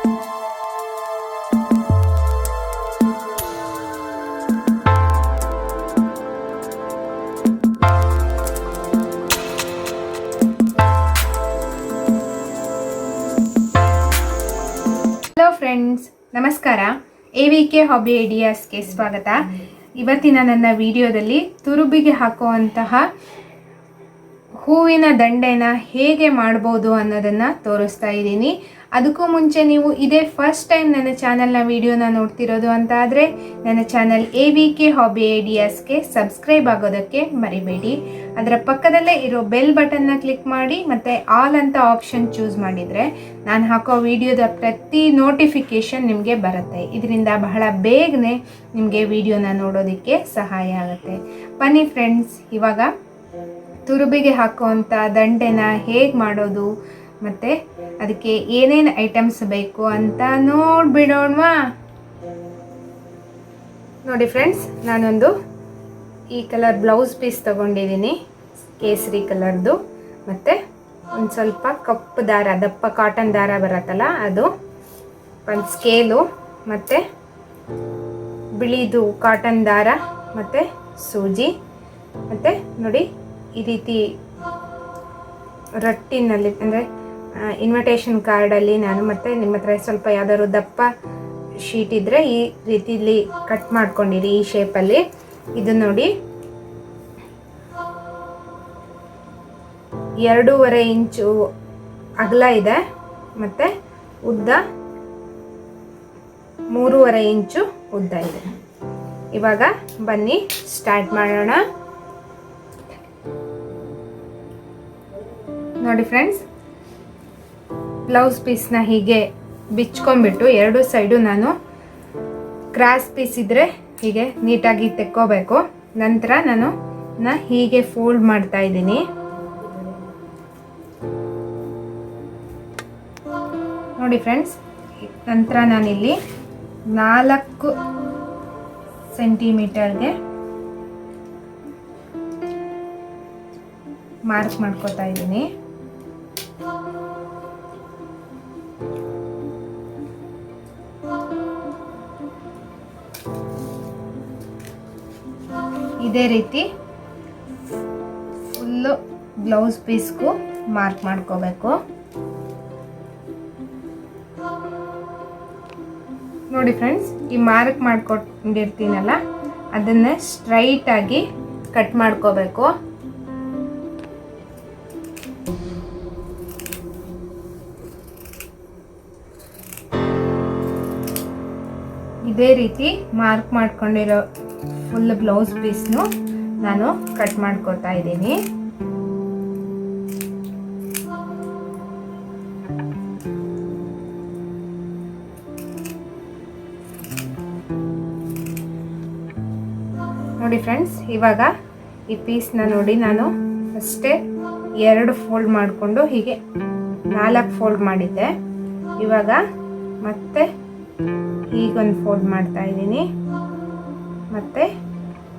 Hello friends ನಮಸ್ಕಾರ. A V K hobby ಐಡಿಯಾಸ್ಗೆ ಸ್ವಾಗತ. ಇವತ್ತಿನ ನನ್ನ ವಿಡಿಯೋದಲ್ಲಿ ತುರುಬಿಗೆ ಹಾಕುವಂತಹ ಹೂವಿನ ದಂಡೆನ ಹೇಗೆ ಮಾಡ್ಬೋದು ಅನ್ನೋದನ್ನು ತೋರಿಸ್ತಾ ಇದ್ದೀನಿ. ಅದಕ್ಕೂ ಮುಂಚೆ ನೀವು ಇದೇ ಫಸ್ಟ್ ಟೈಮ್ ನನ್ನ ಚಾನಲ್ನ ವಿಡಿಯೋನ ನೋಡ್ತಿರೋದು ಅಂತ ಆದರೆ ನನ್ನ channel A V K hobby ಐಡಿಯಾಸ್ಗೆ subscribe ಆಗೋದಕ್ಕೆ ಮರಿಬೇಡಿ. ಅದರ ಪಕ್ಕದಲ್ಲೇ ಇರೋ ಬೆಲ್ ಬಟನ್ನ ಕ್ಲಿಕ್ ಮಾಡಿ ಮತ್ತು ಆಲ್ ಅಂತ ಆಪ್ಷನ್ ಚೂಸ್ ಮಾಡಿದರೆ ನಾನು ಹಾಕೋ ವಿಡಿಯೋದ ಪ್ರತಿ ನೋಟಿಫಿಕೇಷನ್ ನಿಮಗೆ ಬರುತ್ತೆ. ಇದರಿಂದ ಬಹಳ ಬೇಗನೆ ನಿಮಗೆ ವಿಡಿಯೋನ ನೋಡೋದಕ್ಕೆ ಸಹಾಯ ಆಗುತ್ತೆ. ಬನ್ನಿ ಫ್ರೆಂಡ್ಸ್ ಇವಾಗ ತುರುಬಿಗೆ ಹಾಕುವಂಥ ದಂಡೆನ ಹೇಗೆ ಮಾಡೋದು? ಮತ್ತು ಅದಕ್ಕೆ ಏನೇನು ಐಟಮ್ಸ್ ಬೇಕು ಅಂತ ನೋಡಿಬಿಡೋಣವಾ? ನೋಡಿ ಫ್ರೆಂಡ್ಸ್ ನಾನೊಂದು ಈ ಕಲರ್ ಬ್ಲೌಸ್ ಪೀಸ್ ತಗೊಂಡಿದ್ದೀನಿ, ಕೇಸರಿ ಕಲರ್ದು ಮತ್ತು ಒಂದು ಸ್ವಲ್ಪ ಕಪ್ಪು ದಾರ, ದಪ್ಪ ಕಾಟನ್ ದಾರ ಬರುತ್ತಲ್ಲ, ಅದು. ಒಂದು ಸ್ಕೇಲು ಮತ್ತು ಬಿಳಿದು ಕಾಟನ್ ದಾರ, ಮತ್ತು ಸೂಜಿ. ಮತ್ತು ನೋಡಿ ಈ ರೀತಿ ರಟ್ಟಿನಲ್ಲಿ, ಅಂದರೆ ಇನ್ವಿಟೇಷನ್ ಕಾರ್ಡಲ್ಲಿ ನಾನು ಮತ್ತೆ ನಿಮ್ಮ ಹತ್ರ ಸ್ವಲ್ಪ ಯಾವ್ದಾದ್ರು ದಪ್ಪ ಶೀಟ್ ಇದ್ದರೆ ಈ ರೀತಿಲಿ ಕಟ್ ಮಾಡ್ಕೊಂಡಿರಿ ಈ ಶೇಪಲ್ಲಿ ಇದು ನೋಡಿ. ಎರಡೂವರೆ ಇಂಚು ಅಗಲ ಇದೆ, ಮತ್ತು ಉದ್ದ ಮೂರುವರೆ ಇಂಚು ಉದ್ದ ಇದೆ. ಇವಾಗ ಬನ್ನಿ ಸ್ಟಾರ್ಟ್ ಮಾಡೋಣ. ನೋಡಿ ಫ್ರೆಂಡ್ಸ್ ಬ್ಲೌಸ್ ಪೀಸ್ನ ಹೀಗೆ ಬಿಚ್ಕೊಂಡ್ಬಿಟ್ಟು ಎರಡು ಸೈಡು ನಾನು ಕ್ರಾಸ್ ಪೀಸ್ ಇದ್ದರೆ ಹೀಗೆ ನೀಟಾಗಿ ತೆಕ್ಕೋಬೇಕು. ನಂತರ ನಾನು ನಾ ಹೀಗೆ ಫೋಲ್ಡ್ ಮಾಡ್ತಾ ಇದ್ದೀನಿ. ನೋಡಿ ಫ್ರೆಂಡ್ಸ್ ನಂತರ ನಾನಿಲ್ಲಿ ನಾಲ್ಕು ಸೆಂಟಿಮೀಟರ್ಗೆ ಮಾರ್ಕ್ ಮಾಡ್ಕೋತಾ ಇದ್ದೀನಿ. ಇದೇ ರೀತಿ ಫುಲ್ಲು ಬ್ಲೌಸ್ ಪೀಸ್ಗೂ ಮಾರ್ಕ್ ಮಾಡ್ಕೋಬೇಕು. ನೋಡಿ ಫ್ರೆಂಡ್ಸ್, ಈ ಮಾರ್ಕ್ ಮಾಡ್ಕೊಂಡಿರ್ತೀನಲ್ಲ, ಅದನ್ನೇ ಸ್ಟ್ರೈಟಾಗಿ ಕಟ್ ಮಾಡ್ಕೋಬೇಕು. ಇದೇ ರೀತಿ ಮಾರ್ಕ್ ಮಾಡ್ಕೊಂಡಿರೋ ಫುಲ್ ಬ್ಲೌಸ್ ಪೀಸ್ನು ನಾನು ಕಟ್ ಮಾಡ್ಕೊತಾ ಇದ್ದೀನಿ. ನೋಡಿ ಫ್ರೆಂಡ್ಸ್ ಇವಾಗ ಈ ಪೀಸ್ನ ನೋಡಿ ನಾನು ಅಷ್ಟೇ ಎರಡು ಫೋಲ್ಡ್ ಮಾಡಿಕೊಂಡು ಹೀಗೆ ನಾಲ್ಕು ಫೋಲ್ಡ್ ಮಾಡಿದ್ದೆ. ಇವಾಗ ಮತ್ತೆ ಹೀಗೊಂದು ಫೋಲ್ಡ್ ಮಾಡ್ತಾ ಇದ್ದೀನಿ. ಮತ್ತು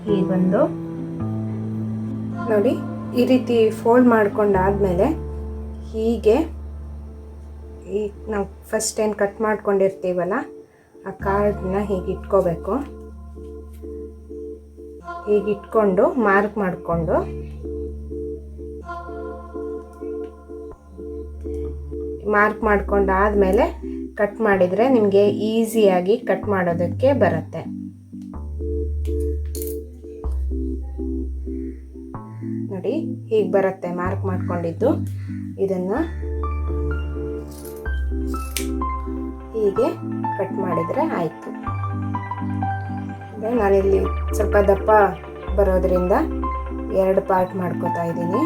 ಹೀಗೊಂದು ನೋಡಿ, ಈ ರೀತಿ ಫೋಲ್ಡ್ ಮಾಡ್ಕೊಂಡಾದ್ಮೇಲೆ ಹೀಗೆ ಈ ನಾವು ಫಸ್ಟ್ ಏನು ಕಟ್ ಮಾಡ್ಕೊಂಡಿರ್ತೀವಲ್ಲ, ಆ ಕಾರ್ಡನ್ನ ಹೀಗೆ ಇಟ್ಕೋಬೇಕು. ಹೀಗೆ ಇಟ್ಕೊಂಡು ಮಾರ್ಕ್ ಮಾಡಿಕೊಂಡು. ಮಾರ್ಕ್ ಮಾಡ್ಕೊಂಡಾದಮೇಲೆ ಕಟ್ ಮಾಡಿದರೆ ನಿಮಗೆ ಈಸಿಯಾಗಿ ಕಟ್ ಮಾಡೋದಕ್ಕೆ ಬರುತ್ತೆ. ಹೀಗೆ ಬರುತ್ತೆ ಮಾರ್ಕ್ ಮಾಡ್ಕೊಂಡಿದ್ದು. ಇದನ್ನು ಹೀಗೆ ಕಟ್ ಮಾಡಿದರೆ ಆಯಿತು. ನಾನಿಲ್ಲಿ ಸ್ವಲ್ಪ ದಪ್ಪ ಬರೋದ್ರಿಂದ ಎರಡು ಪಾರ್ಟ್ ಮಾಡ್ಕೋತಾ ಇದ್ದೀನಿ.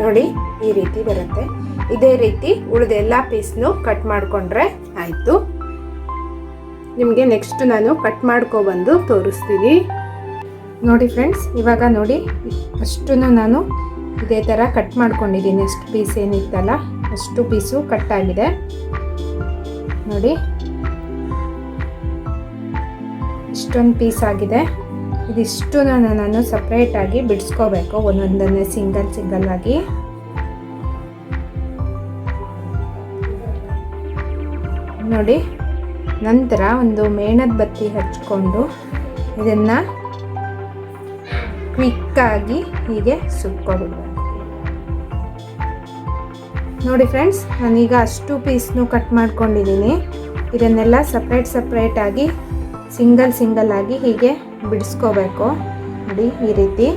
ನೋಡಿ ಈ ರೀತಿ ಬರುತ್ತೆ. ಇದೇ ರೀತಿ ಉಳಿದ ಎಲ್ಲ ಪೀಸ್ನು ಕಟ್ ಮಾಡಿಕೊಂಡ್ರೆ ಆಯಿತು. ನಿಮಗೆ ನೆಕ್ಸ್ಟ್ ನಾನು ಕಟ್ ಮಾಡ್ಕೊಬಂದು ತೋರಿಸ್ತೀನಿ. ನೋಡಿ ಫ್ರೆಂಡ್ಸ್ ಇವಾಗ ನೋಡಿ ಅಷ್ಟು ನಾನು ಇದೇ ಥರ ಕಟ್ ಮಾಡ್ಕೊಂಡಿದ್ದೀನಿ. ಎಷ್ಟು ಪೀಸ್ ಏನಿತ್ತಲ್ಲ, ಅಷ್ಟು ಪೀಸು ಕಟ್ ಆಗಿದೆ. ನೋಡಿ. ಇಷ್ಟೊಂದು ಪೀಸ್ ಆಗಿದೆ. ಇದಿಷ್ಟು ನಾನು ಸಪ್ರೇಟಾಗಿ ಬಿಡಿಸ್ಕೋಬೇಕು. ಒಂದೊಂದನ್ನೇ ಸಿಂಗಲ್ ಸಿಂಗಲ್ ಆಗಿ. ನೋಡಿ, ನಂತರ ಒಂದು ಮೇಣದ ಬತ್ತಿ ಹಚ್ಕೊಂಡು ಇದನ್ನು ಕ್ವಿಕ್ಕಾಗಿ ಹೀಗೆ ಸುಟ್ಕೊಬಿಡ್ಬೇಕು ನೋಡಿ ಫ್ರೆಂಡ್ಸ್ ನಾನೀಗ ಅಷ್ಟು ಪೀಸ್ನು ಕಟ್ ಮಾಡ್ಕೊಂಡಿದ್ದೀನಿ. ಇದನ್ನೆಲ್ಲ ಸಪ್ರೇಟ್ ಸಪ್ರೇಟಾಗಿ ಸಿಂಗಲ್ ಸಿಂಗಲ್ ಆಗಿ ಹೀಗೆ ಬಿಡಿಸ್ಕೋಬೇಕು. ನೋಡಿ, ಈ ರೀತಿ.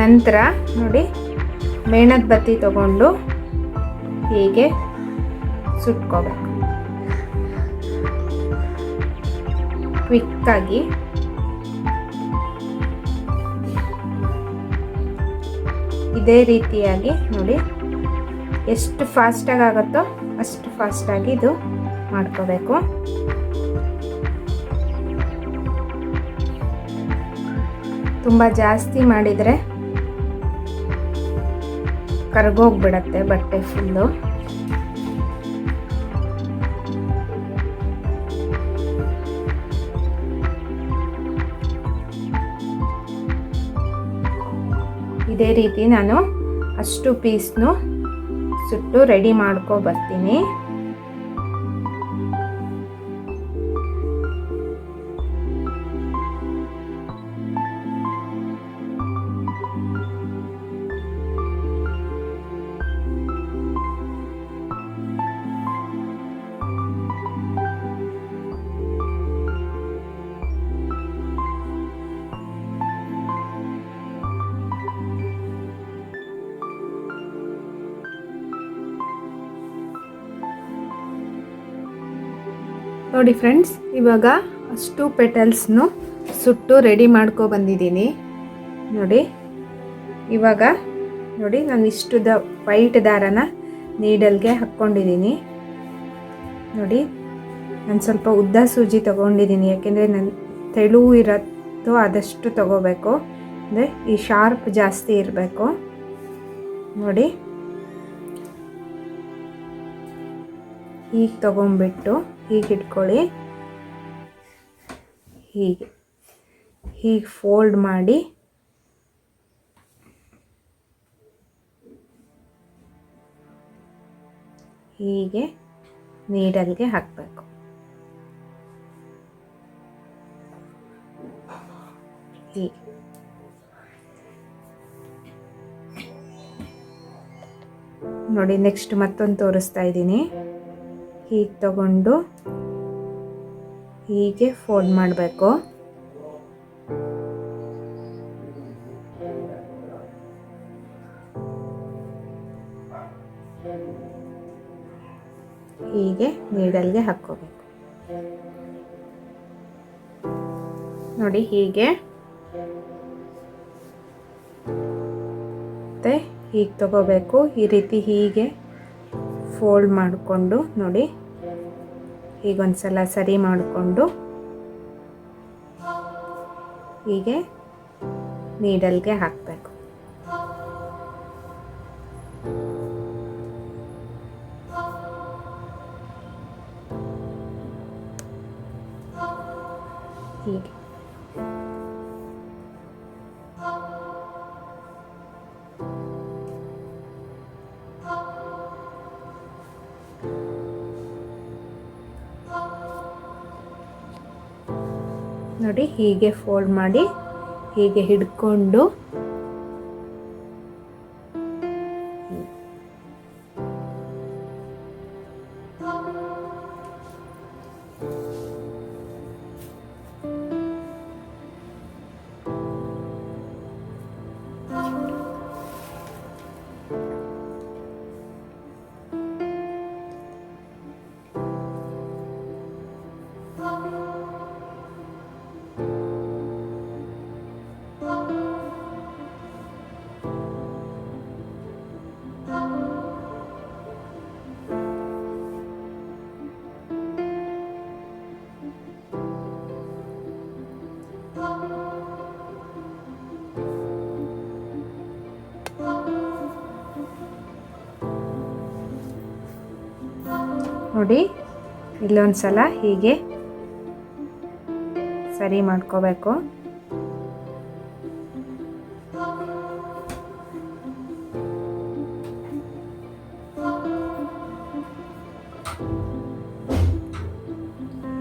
ನಂತರ, ನೋಡಿ, ಮೇಣದ ಬತ್ತಿ ತಗೊಂಡು ಹೀಗೆ ಸುಟ್ಕೋಬೇಕು. ಕ್ವಿಕ್ಕಾಗಿ. ಇದೇ ರೀತಿಯಾಗಿ, ನೋಡಿ, ಎಷ್ಟು ಫಾಸ್ಟಾಗಿ ಆಗುತ್ತೋ ಅಷ್ಟು ಫಾಸ್ಟಾಗಿ ಇದು ಮಾಡ್ಕೋಬೇಕು. ತುಂಬ ಜಾಸ್ತಿ ಮಾಡಿದರೆ ಕರ್ಗೋಗ್ಬಿಡತ್ತೆ ಬಟ್ಟೆ ಫುಲ್ಲು ಇದೇ ರೀತಿ ನಾನು ಅಷ್ಟು ಪೀಸ್ನು ಸುಟ್ಟು ರೆಡಿ ಮಾಡ್ಕೊ ಬರ್ತೀನಿ. ನೋಡಿ ಫ್ರೆಂಡ್ಸ್, ಇವಾಗ ಅಷ್ಟು ಪೆಟಲ್ಸ್ನು ಸುಟ್ಟು ರೆಡಿ ಮಾಡ್ಕೊ ಬಂದಿದ್ದೀನಿ. ನೋಡಿ, ಇವಾಗ ನೋಡಿ ನಾನು ಇಷ್ಟು ದ ವೈಟ್ ದಾರನ ನೀಡಲ್ಗೆ ಹಾಕ್ಕೊಂಡಿದ್ದೀನಿ. ನೋಡಿ, ನಾನು ಸ್ವಲ್ಪ ಉದ್ದ ಸೂಜಿ ತೊಗೊಂಡಿದ್ದೀನಿ, ಯಾಕೆಂದರೆ ನನ್ನ ತೆಳು ಇರತ್ತೋ ಆದಷ್ಟು ತಗೋಬೇಕು. ಅಂದರೆ ಈ ಶಾರ್ಪ್ ಜಾಸ್ತಿ ಇರಬೇಕು. ನೋಡಿ, ಹೀಗೆ ತೊಗೊಂಬಿಟ್ಟು ಹೀಗೆ ಇಟ್ಕೊಳ್ಳಿ. ಹೀಗೆ. ಹೀಗೆ ಫೋಲ್ಡ್ ಮಾಡಿ. ಹೀಗೆ ನೀಡಲ್ಗೆ ಹಾಕಬೇಕು. ಹೀಗೆ. ನೋಡಿ ನೆಕ್ಸ್ಟ್ ಮತ್ತೊಂದು ತೋರಿಸ್ತಾ ಇದ್ದೀನಿ. ಹೀಗೆ ತಗೊಂಡು ಹೀಗೆ ಫೋಲ್ಡ್ ಮಾಡಬೇಕು. ಹೀಗೆ ನೀಡಲ್ಗೆ ಹಾಕ್ಕೋಬೇಕು. ನೋಡಿ ಹೀಗೆ. ಮತ್ತೆ ಹೀಗೆ ತಗೋಬೇಕು. ಈ ರೀತಿ ಹೀಗೆ. ಫೋಲ್ಡ್ ಮಾಡಿಕೊಂಡು ನೋಡಿ. ಹೀಗೊಂದ್ಸಲ ಸರಿ ಮಾಡಿಕೊಂಡು. ಹೀಗೆ ನೀಡಲ್ಗೆ ಹಾಕಬೇಕು. ಹೀಗೆ. ನೋಡಿ ಹೀಗೆ ಫೋಲ್ಡ್ ಮಾಡಿ ಹೀಗೆ ಹಿಡ್ಕೊಂಡು ನೋಡಿ ಇಲ್ಲೊಂದು ಸಲ ಹೀಗೆ ಸರಿ ಮಾಡ್ಕೋಬೇಕು.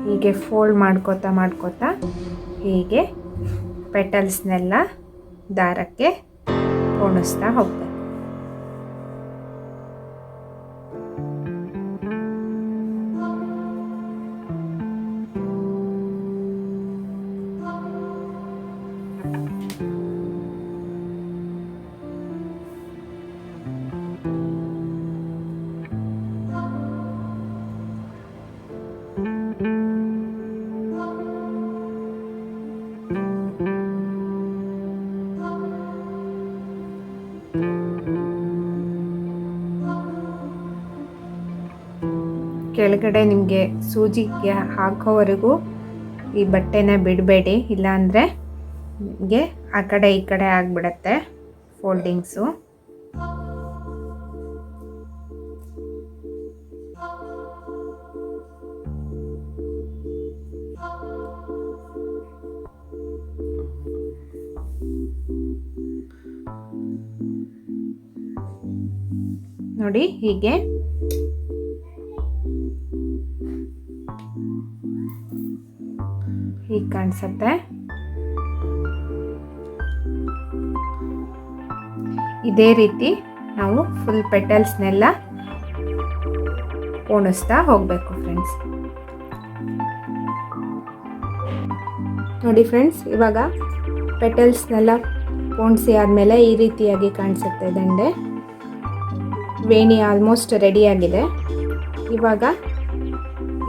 ಹೀಗೆ ಫೋಲ್ಡ್ ಮಾಡ್ಕೋತಾ ಮಾಡ್ಕೋತಾ ಹೀಗೆ ಪೆಟಲ್ಸ್ನೆಲ್ಲ ದಾರಕ್ಕೆ ಪೋಣಿಸ್ತಾ ಹೋಗ್ಬೇಕು. ಕೆಳಗಡೆ ನಿಮಗೆ ಸೂಜಿಗೆ ಹಾಕೋವರೆಗೂ ಈ ಬಟ್ಟೆನ ಬಿಡಬೇಡಿ, ಇಲ್ಲಾಂದರೆ ನಿಮಗೆ ಆ ಕಡೆ ಈ ಕಡೆ ಆಗಿಬಿಡತ್ತೆ ಫೋಲ್ಡಿಂಗ್ಸು. ನೋಡಿ ಹೀಗೆ ಕಾಣಿಸುತ್ತೆ. ಇದೇ ರೀತಿ ನಾವು ಫುಲ್ ಪೆಟಲ್ಸ್ನೆಲ್ಲ ಓಣಿಸ್ತಾ ಹೋಗಬೇಕು ಫ್ರೆಂಡ್ಸ್ ನೋಡಿ ಫ್ರೆಂಡ್ಸ್ ಇವಾಗ ಪೆಟಲ್ಸ್ನೆಲ್ಲ ಪೋಣಿಸಿ ಆದಮೇಲೆ ಈ ರೀತಿಯಾಗಿ ಕಾಣಿಸುತ್ತೆ ದಂಡೆ. ವೇಣಿ ಆಲ್ಮೋಸ್ಟ್ ರೆಡಿಯಾಗಿದೆ ಇವಾಗ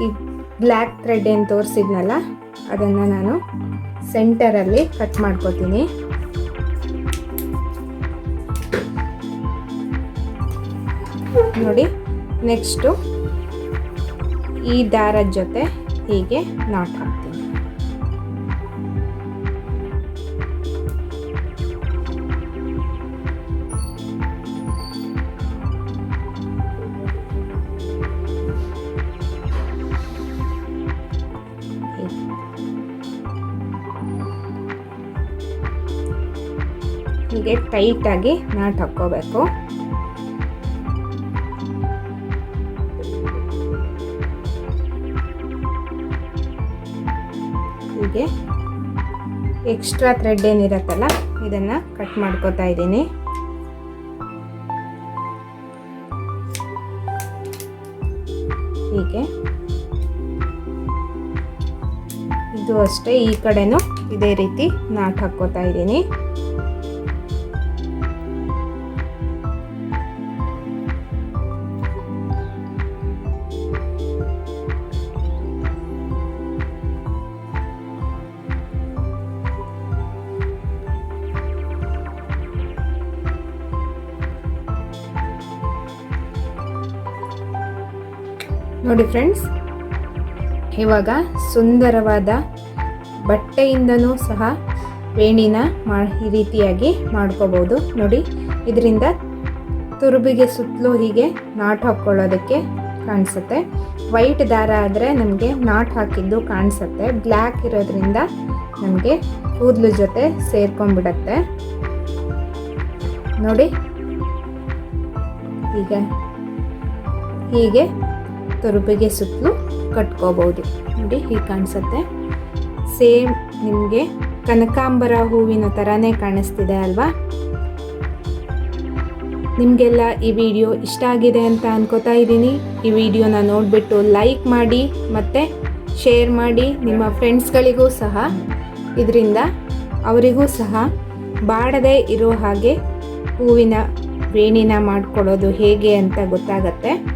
ಈ ಬ್ಲ್ಯಾಕ್ ಥ್ರೆಡ್ ಏನು ತೋರಿಸಿದ್ನಲ್ಲ ಅದನ್ನು ನಾನು ಸೆಂಟರಲ್ಲಿ ಕಟ್ ಮಾಡ್ಕೋತೀನಿ. ನೋಡಿ ನೆಕ್ಸ್ಟು ಈ ದಾರದ ಜೊತೆ ಹೀಗೆ ನಾಟ್ ಹಾಕ್ತೀನಿ. ಟೈಟಾಗಿ ನಾಟ್ ಹಾಕ್ಕೋಬೇಕು. ಹೀಗೆ ಎಕ್ಸ್ಟ್ರಾ ಥ್ರೆಡ್ ಏನಿರತ್ತಲ್ಲ, ಇದನ್ನು ಕಟ್ ಮಾಡ್ಕೋತಾ ಇದ್ದೀನಿ. ಹೀಗೆ. ಇದು ಅಷ್ಟೇ, ಈ ಕಡೆನೂ ಇದೇ ರೀತಿ ನಾಟ್ ಹಾಕ್ಕೋತಾ ಇದ್ದೀನಿ. ನೋಡಿ ಫ್ರೆಂಡ್ಸ್ ಇವಾಗ ಸುಂದರವಾದ ಬಟ್ಟೆಯಿಂದನೂ ಸಹ ವೇಣಿನ ಮಾ, ಈ ರೀತಿಯಾಗಿ ಮಾಡ್ಕೋಬೋದು. ನೋಡಿ, ಇದರಿಂದ ತುರುಬಿಗೆ ಸುತ್ತಲೂ ಹೀಗೆ ನಾಟ್ ಹಾಕ್ಕೊಳ್ಳೋದಕ್ಕೆ ಕಾಣಿಸುತ್ತೆ. ವೈಟ್ ದಾರ ಆದರೆ ನಮಗೆ ನಾಟ್ ಹಾಕಿದ್ದು ಕಾಣಿಸುತ್ತೆ. ಬ್ಲ್ಯಾಕ್ ಇರೋದ್ರಿಂದ ನಮಗೆ ಕೂದಲು ಜೊತೆ ಸೇರ್ಕೊಂಡ್ಬಿಡತ್ತೆ. ನೋಡಿ, ಈಗ ಹೀಗೆ ತುರುಬಿಗೆ ಸುತ್ತಲೂ ಕಟ್ಕೋಬೋದು. ನೋಡಿ, ಹೀಗೆ ಕಾಣಿಸುತ್ತೆ. ಸೇಮ್ ನಿಮಗೆ ಕನಕಾಂಬರ ಹೂವಿನ ಥರನೇ ಕಾಣಿಸ್ತಿದೆ ಅಲ್ವಾ? ನಿಮಗೆಲ್ಲ ಈ ವಿಡಿಯೋ ಇಷ್ಟ ಆಗಿದೆ ಅಂತ ಅನ್ಕೋತಾ ಇದ್ದೀನಿ. ಈ ವಿಡಿಯೋನ ನೋಡಿಬಿಟ್ಟು ಲೈಕ್ ಮಾಡಿ, ಮತ್ತು ಶೇರ್ ಮಾಡಿ. ನಿಮ್ಮ ಫ್ರೆಂಡ್ಸ್ಗಳಿಗೂ ಸಹ. ಇದರಿಂದ ಅವರಿಗೂ ಸಹ ಬಾಡದೆ ಇರೋ ಹಾಗೆ ಹೂವಿನ, ವೇಣಿನ ಮಾಡ್ಕೊಳ್ಳೋದು ಹೇಗೆ ಅಂತ ಗೊತ್ತಾಗತ್ತೆ.